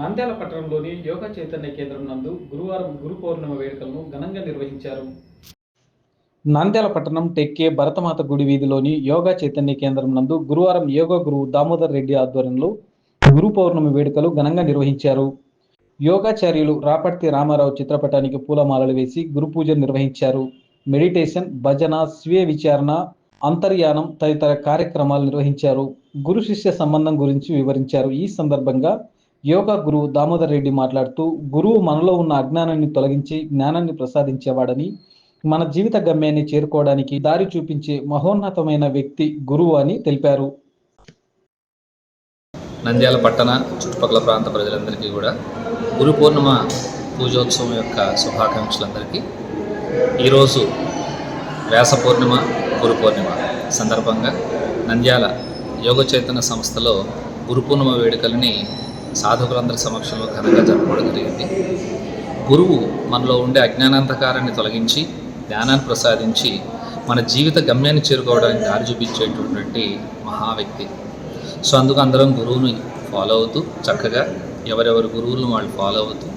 నంద్యాల పట్టణంలోని యోగా చైతన్య కేంద్రం నందు గురువారం గురు పౌర్ణమి వేడుకలను ఘనంగా నిర్వహించారు. నంద్యాల పట్టణం టెక్కే భరతమాత గుడి వీధిలోని యోగా చైతన్య కేంద్రం నందు గురువారం యోగా గురువు దామోదర్ రెడ్డి ఆధ్వర్యంలో గురు పౌర్ణమి వేడుకలు ఘనంగా నిర్వహించారు. యోగాచార్యులు రాపర్తి రామారావు చిత్రపటానికి పూలమాలలు వేసి గురు పూజ నిర్వహించారు. మెడిటేషన్ భజన స్వీయ విచారణ అంతర్యానం తదితర కార్యక్రమాలు నిర్వహించారు. గురు శిష్య సంబంధం గురించి వివరించారు. ఈ సందర్భంగా యోగా గురువు దామోదర్ రెడ్డి మాట్లాడుతూ గురువు మనలో ఉన్న అజ్ఞానాన్ని తొలగించి జ్ఞానాన్ని ప్రసాదించేవాడని మన జీవిత గమ్యాన్ని చేరుకోవడానికి దారి చూపించే మహోన్నతమైన వ్యక్తి గురువు అని తెలిపారు. నంద్యాల పట్టణ చుట్టుపక్కల ప్రాంత ప్రజలందరికీ కూడా గురు పూర్ణిమ పూజోత్సవం యొక్క శుభాకాంక్షలందరికీ ఈరోజు వ్యాస పూర్ణిమ గురు పూర్ణిమ సందర్భంగా నంద్యాల యోగ చైతన్య సంస్థలో గురు పూర్ణిమ వేడుకలని సాధకులందరి సమక్షంలో ఘనంగా జరపడం జరిగింది. గురువు మనలో ఉండే అజ్ఞానాంధకారాన్ని తొలగించి జ్ఞానాన్ని ప్రసాదించి మన జీవిత గమ్యాన్ని చేరుకోవడానికి దారి చూపించేటటువంటి మహా వ్యక్తి సో అందుకు అందరం గురువుని ఫాలో అవుతూ చక్కగా ఎవరెవరి గురువులను వాళ్ళు ఫాలో అవుతూ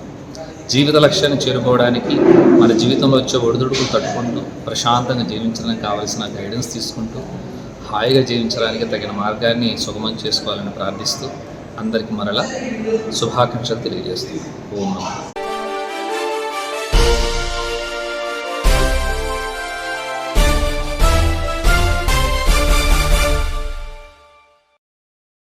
జీవిత లక్ష్యాన్ని చేరుకోవడానికి మన జీవితంలో వచ్చే ఒడిదుడుకులు తట్టుకుంటూ ప్రశాంతంగా జీవించడానికి కావలసిన గైడెన్స్ తీసుకుంటూ హాయిగా జీవించడానికి తగిన మార్గాన్ని సుగమం చేసుకోవాలని ప్రార్థిస్తూ అందరికి మరలా శుభాకాంక్షలు తెలియజేస్తుంది ఓం నమః.